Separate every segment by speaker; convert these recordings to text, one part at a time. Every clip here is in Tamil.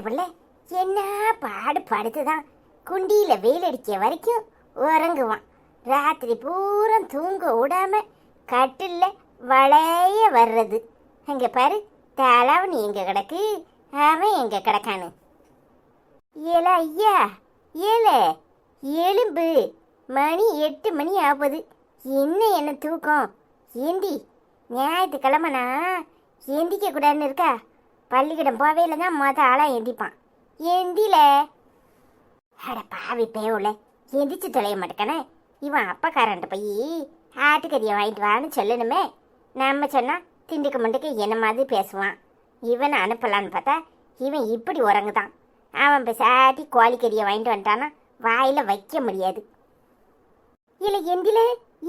Speaker 1: பிள்ளை என்ன பாடு படுத்துதான். குண்டியில வெயில் அடிக்க வரைக்கும் உறங்குவான். ராத்திரி பூரா தூங்க விடாம கட்டில்ல வளைய வர்றது. அங்க பாரு தலாவணி எங்க கிடக்கு? அவன் எங்க கிடக்கானு ஏல ஐயா ஏல. எலும்பு. மணி எட்டு மணி ஆகுது. என்ன என்ன தூக்கம்? ஏந்தி ஞாயிற்றுக்கிழமைனா எந்திக்க கூடாதுன்னு இருக்கா? பள்ளிக்கூடம் போவையில தான் மொத ஆளாக எந்திப்பான். எந்தில. அட பாவி பேவுல எந்திரிச்சு தொலைய மாட்டேக்கானே. இவன் அப்பக்காரன்ட்ட போய் ஆட்டுக்கறியை வாங்கிட்டு வான்னு சொல்லணுமே. நம்ம சொன்னால் திண்டுக்கு முண்டுக்கு என்ன மாதிரி பேசுவான். இவனை அனுப்பலான்னு பார்த்தா இவன் இப்படி உறங்குதான். அவன் பேசாட்டி கோழிக்கறியை வாங்கிட்டு வந்துட்டானா வாயில் வைக்க முடியாது. இல்லை எந்தில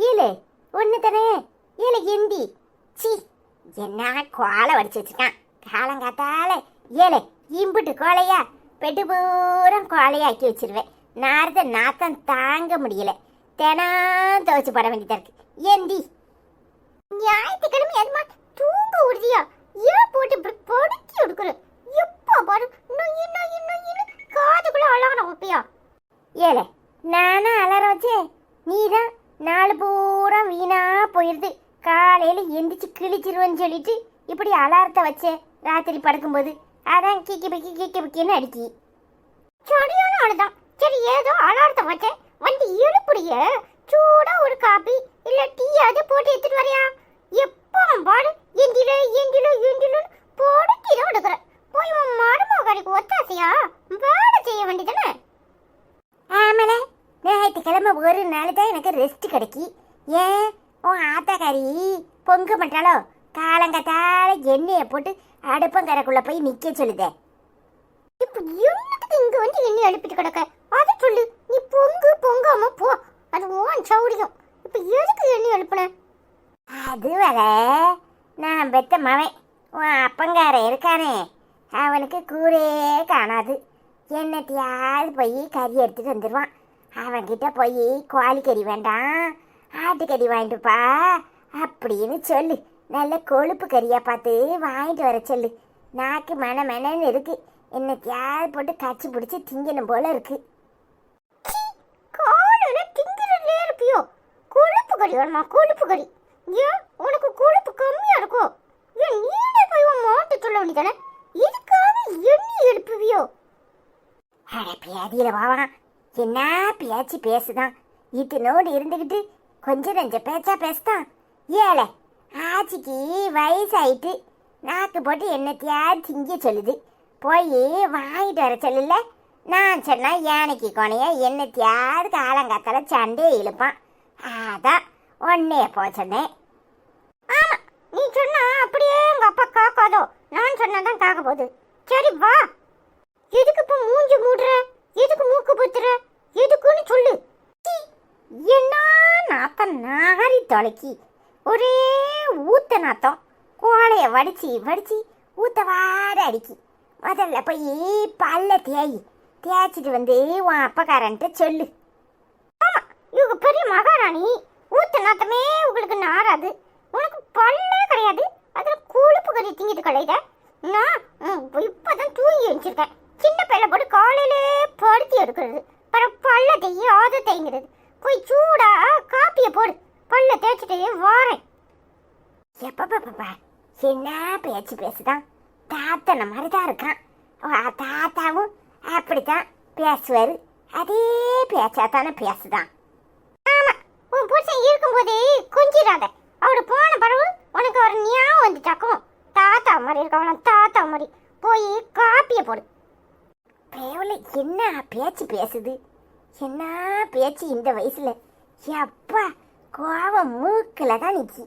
Speaker 1: ஏழு ஒன்று தானே ஏழு எந்தி. சி என்ன கோலை வடிச்சு வச்சுட்டான் காலங்காத்தால ஏழு இம்புட்டு கோழையா பெட்டு பூரம் கோழையாக்கி வச்சிருவேன். நாரத நாத்தம் தாங்க முடியல. தினம் துவைச்சு போட வேண்டியதா இருக்கு. ஏந்தி ஞாயிற்றுக்கிழமை அதுமா தூங்க உறுதியா ஏன் போட்டு இப்படி பொடுக்கி எடுக்கிற எப்போ பாரு நொய்யு நொய்யு நொய்யுன்னு காதுக்குள்ள அழகணும் உப்பியா? ஏலே நானும் அலாரம் நீ தான் நாலு பூரா வீணா போயிருது. காலையில எந்திரிச்சு கிழிச்சிருவேன்னு சொல்லிட்டு இப்படி அலாரத்தை வச்சேன் ராத்திரி படுக்கும்போது அதான் கீக்கி பிக்கி கீக்கி பிக்கின்னு அடிக்கி. சரியான ஆளுதான். சரி ஏதோ அலாரத்தை வச்சேன் வந்து எழுப்புடைய சூடா ஒரு காபி இல்ல டீயாவது போட்டு எடுத்துட்டு வரையா? எப்போ பாடு. எந்திலு எந்தில எந்தில போடுத்தி தான் எடுக்கிற போய் உன் மருமகனுக்கு ஒத்தாசையா? வேலை செய்ய வேண்டியதானே ஆமலே ஞாயிற்றுக்கிழமை ஒரு நாள் தான் எனக்கு ரெஸ்ட் கிடைக்கி. ஏன்? உன் ஆத்தாக்காரி பொங்க மாட்டாளோ காலங்கத்தால எண்ணெயை போட்டு அடுப்பங்கரைக்குள்ள போய் நிக்க சொல்லுதே. இப்ப என்னத்துக்கு இங்க வந்து எண்ணெய் எழுப்பிட்டு கிடக்க? அதை சொல்லு. நீ பொங்கு பொங்காம போ. அது ஓன் சௌரியம். இப்ப எதுக்கு எண்ணெய் எழுப்புன அது வர நான் பெத்த மவன். உன் அப்பங்கார இருக்கானே. அவனுக்கு கூரே காணாது. என்னத்தையாவது போய் கறி எடுத்துட்டு வந்துடுவான் அவன்கிட்ட போய் கோழி கறி வேண்டாம். ஆட்டுக்கறி வாங்கிட்டுப்பா அப்படின்னு சொல்லு. நல்ல கொழுப்பு கறியா பார்த்து வாங்கிட்டு வர சொல்லு. நாக்கு மன மெனன்னு இருக்கு. என்னத்தையாவது போட்டு கச்சி பிடிச்சி திங்கணும் போல இருக்கு. திங்கிறதுலே இருப்பியோ? கொழுப்பு கறி வேணுமா? கொழுப்பு கறி. ஏன்? உனக்கு கொழுப்பு கம்மியா இருக்கும் ஏன் நீனே போய் உன் மாட்டு சொல்ல வேண்டியதானே? இதுக்காக எண்ணி எழுப்புவியோ? அட பியாதியில வாவா என்ன பேச்சு பேசுதான். இத்தனோடு இருந்துக்கிட்டு கொஞ்சம் நெஞ்ச பேச்சா பேசுதான். ஏழை ஆச்சிக்கு வயசாயிட்டு நாக்கு போட்டு என்னத்தையா திங்க சொல்லுது. போய் வாங்கிட்டு வர சொல்லல. நான் சொன்னால் யானைக்கு கொனைய என்னத்தையாவது காலங்காத்தால சண்டையை இழுப்பான். அதான் ஒன்னே போ சொன்னேன். ஆமா நீ சொன்னா அப்படியே உங்க அப்பா காக்காதோ. நான் சொன்னாதான் காக்க போகுது. சரி வா. எதுக்கு இப்போ மூஞ்சி மூடுற? எதுக்கு மூக்கு புத்துற? எதுக்குன்னு சொல்லு. சீ, என்ன நாத்த நாகரி தொலைக்கி. ஒரே ஊத்த நாத்தம் கோழைய வடிச்சு வடிச்சு ஊத்த வார அடிக்கி. முதல்ல போய் பல்ல தேய். தேய்ச்சிட்டு வந்து உன் அப்பக்காரன்ட்டு சொல்லு. ஆமா இவங்க பெரிய மகாராணி. ஊத்த நாத்தமே உங்களுக்கு நாராது உனக்கு பல்லே கிடையாது. அதுல கொழுப்பு கறி திங்கிட்டு கிடையாது நான் ம், இப்பதான் தூங்கி வச்சிருக்கேன் சின்ன பையில போட்டு காலையிலே படுத்தி எடுக்கிறது அப்புறம் பல்ல தேய் ஆத தேய்ங்கிறது. போய் சூடா காப்பியை போடு. பல்ல தேய்ச்சிட்டு வாரேன். எப்பப்பா என்ன பேச்சு பேசுதான்? தாத்தன மாதிரி தான் இருக்கான் தாத்தாவும் அப்படித்தான் பேசுவாரு. அதே பேச்சா தானே பேசுதான். ஆமா உன் புருஷன் இருக்கும்போது கொஞ்சிடாத அவரு போன பிறகு உனக்கு ஒரு ஞாபகம் வந்துட்டாக்கும். தாத்தா மாதிரி இருக்கவன தாத்தா மாதிரி. போய் காப்பிய போடு. பேவல என்ன பேச்சு பேசுது? என்ன பேச்சு இந்த வயசுல? எப்பா கோவம் மூக்கில் தான் நிற்கி